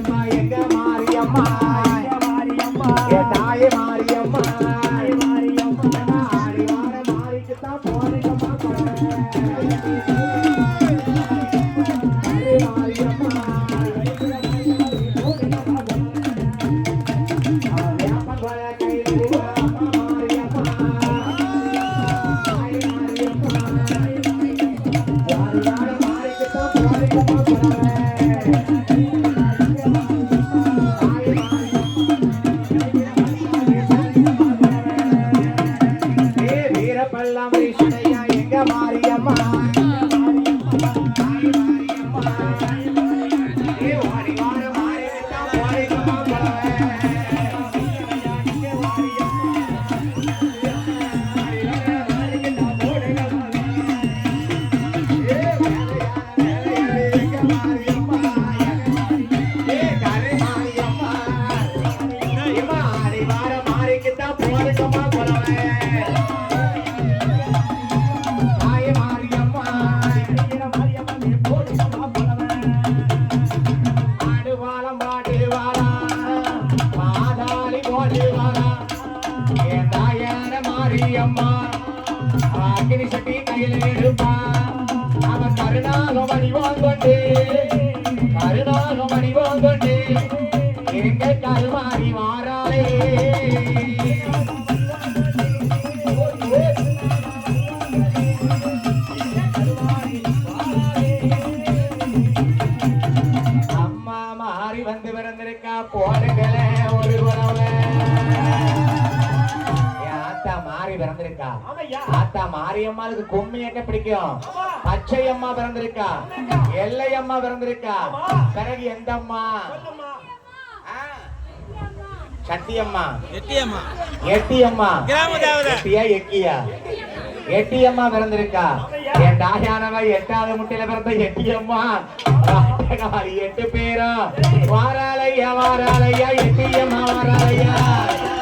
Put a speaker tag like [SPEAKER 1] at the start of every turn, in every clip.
[SPEAKER 1] Bye. அக்னி சட்டி கையில் எடுப்பா அவன் கருணாகம் அணிவான் கொண்டு கருணாகம் அணிவான் கொண்டு எங்க கருமாறி மாறாளே பிறந்திருக்கா? ஆத்தா மாரியம்மாளுக்கு கும்மி என்ன பிடிக்கும்? பச்சை அம்மா பிறந்திருக்கா? எல்லை அம்மா பிறந்திருக்கா? பிறகு எந்த அம்மா
[SPEAKER 2] எட்டியம்மா.
[SPEAKER 1] எட்டியா எக்கியா எட்டி அம்மா பிறந்திருக்கா? என் தாயானவ எட்டாவது முட்டையில பிறந்த எட்டி அம்மா ராட்டகாரி எட்டு பேரும் வாராலையா வாராலையா எட்டி அம்மா வாராலையா வாராலையா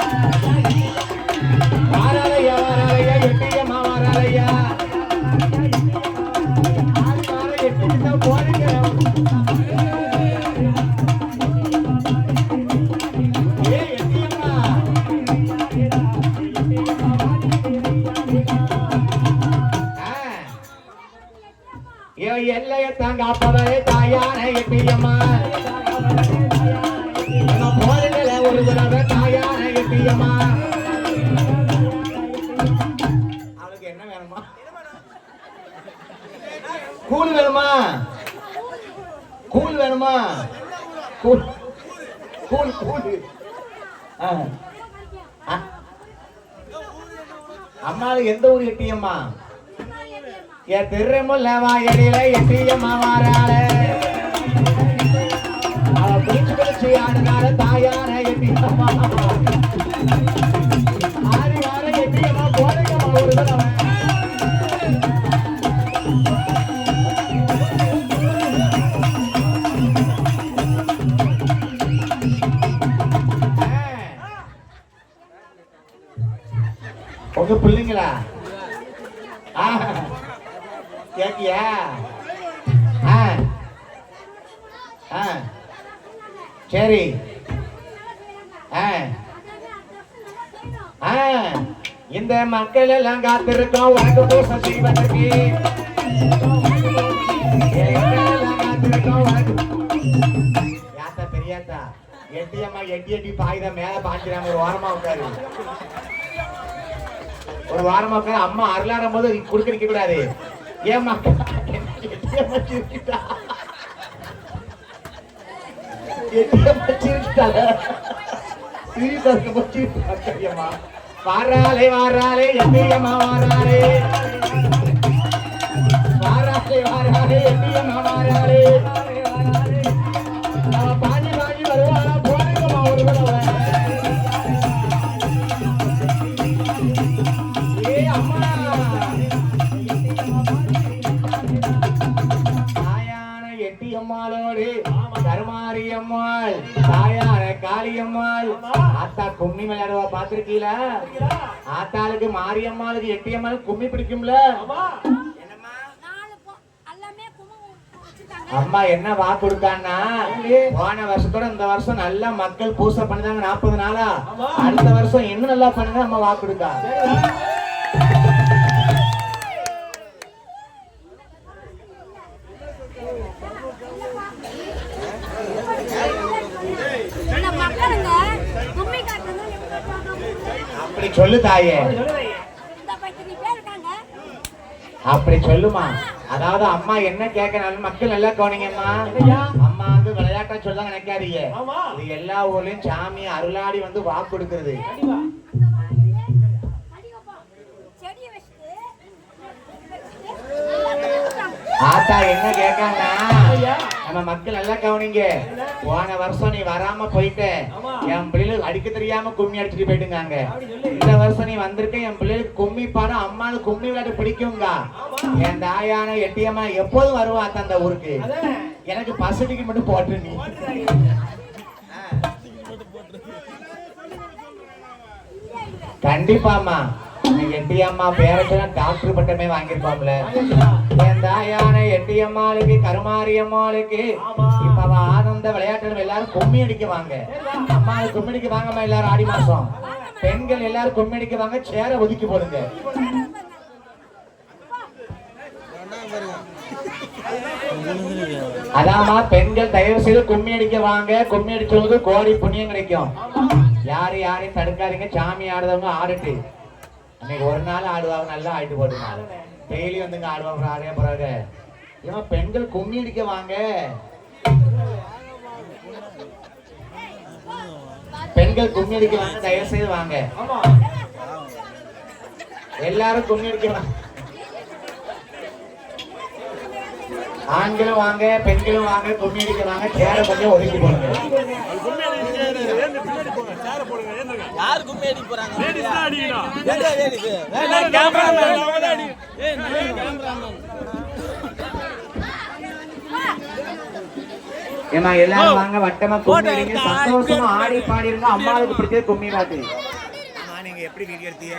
[SPEAKER 1] எல்லைய தாங்காப்பவரே தாயான எட்டியம்மா போரில ஒரு தடவை தாயான அவளுக்கு என்ன வேணுமா? கூழ் வேணுமா? கூழ் வேணுமா? கூழ் கூழ் கூழ் ஆ. அம்மாளுக்கு எந்த ஊர் எட்டியம்மா? என் திருமுல்ல வாயடியில எட்டியம்மா வாராள. அவ பிடிச்சு பிடிச்சு ஆடுனால தாயான எட்டியம்மா. ஆ. ஆ. சரி. ஆ. ஆ. இந்த மக்கள் எல்லாம் காத்திருக்கோம். உனக்கு பூசை செய்வதற்கு யாத்தா பெரியாத்தா எட்டி எட்டி பாய்தா மேல பாய்க்கிறாங்க ஒரு வாரமா உட்காரு. ஒரு வாரமா உட்காரு. அம்மா அருளாடும் போது குடுக்க கூடாது ஏம்மா? எட்டியம்மா சிரிக்கிட்டா எட்டியம்மா சிரிக்கிட்டால சிரித்தாக்கு போச்சு அம்மா வாராளே வாராளே எட்டியம்மா கருமாரியம்மாள் தாயான காளியம்மாள். ஆத்தா கும்மி விளையாடுவா பாத்திருக்கீல ஆத்தாளுக்கு மாரியம்மாளுக்கு எட்டியம்மாளுக்கு கும்மி பிடிக்கும்ல. அம்மா என்ன வாக்கு கொடுத்தான்னா போன வருஷத்தோட இந்த வருஷம் நல்லா மக்கள் பூசை பண்ணுதாங்க நாற்பது நாளா. அடுத்த வருஷம் இன்னும் நல்லா பண்ணுங்க அம்மா வாக்கு கொடுத்தா சொல்லு தாயே.
[SPEAKER 3] இந்த பத்து பேர் இருக்காங்க?
[SPEAKER 1] அப்படி சொல்லுமா. அதாவது அம்மா என்ன கேட்கறாலும் மக்கள் நல்லா கவனிங்கம்மா. அம்மா வந்து விளையாட்டா சொல்ல நினைக்காதீங்க. இது எல்லா ஊர்லயும் சாமி அருளாடி வந்து வாக்கு கொடுக்கறது. ஆத்தா என்ன கேட்காங்க நம்ம மக்கள் நல்லா கவனிங்க. போன வருஷம் நீ வராம போயிட்ட. என் பிள்ளைகளுக்கு அடிக்க தெரியாம கும்மி அடிச்சுட்டு போயிட்டுங்காங்க. இந்த வருஷம் நீ வந்திருக்க என் பிள்ளைகளுக்கு கும்மி பாடம் அம்மாவுக்கு கும்மி விளையாட்டு பிடிக்குங்க என் தாயான எட்டியம்மா எப்போதும் வருவா அந்த ஊருக்கு. எனக்கு பசடிக்கு மட்டும் போட்டு நீ. கண்டிப்பாம்மா. நீ எட்டியம்மா பேரச்சனா டாக்டர் பட்டமே வாங்கியிருப்பாம்ல என் தாயான எட்டியம்மாளுக்கு கருமாரியம்மாளுக்கு. இப்ப ஆனந்த விளையாட்டுல எல்லாரும் கும்மி அடிக்க வாங்க அம்மா கும்மி அடிக்க வாங்கம்மா எல்லாரும் ஆடி மாசம். பெண்கள் எல்லாரும் கும்மி அடிக்க வாங்க சேர ஒதுக்கி போடுங்க. அதாம்மா பெண்கள் தயவு செய்து கும்மி அடிக்க வாங்க. கும்மி அடிச்சவங்களுக்கு கோடி புண்ணியம் கிடைக்கும். யாரு யாரையும் தடுக்காதீங்க. சாமி ஆடுறவங்க ஆடட்டு. அன்னைக்கு ஒரு நாள் ஆடுவாங்க நல்லா ஆடிட்டு போடுங்க டெய்லி வந்துங்க ஆடுவாங்க ஆடே போறாங்க ஏன் பெண்கள் கும்மி அடிக்க வாங்க. பெண்கள் கும்மி அடிக்க வாங்க தயவு செய்து வாங்க. எல்லாரும் கும்மி அடிக்க வாங்க. ஆண்களும் வாங்க பெண்களும் வாங்க கும்மி அடிக்க வாங்க சேர கொஞ்சம் ஒதுக்கி போடுங்க.
[SPEAKER 2] யாரு கும்மி அடிக்க போறாங்க?
[SPEAKER 4] லேடிஸ் தான் அடிக்கணும்
[SPEAKER 2] எங்க லேடிஸ்
[SPEAKER 1] ஏமா எல்லாரும் வாங்க வட்டமா கும்மி அடிங்க சந்தோஷமா ஆடி பாடிருங்க அம்மாவுக்கு பிடிச்சது கும்மி பாட்டு.
[SPEAKER 2] நீங்க எப்படி வீடியோ எடுத்தீங்க?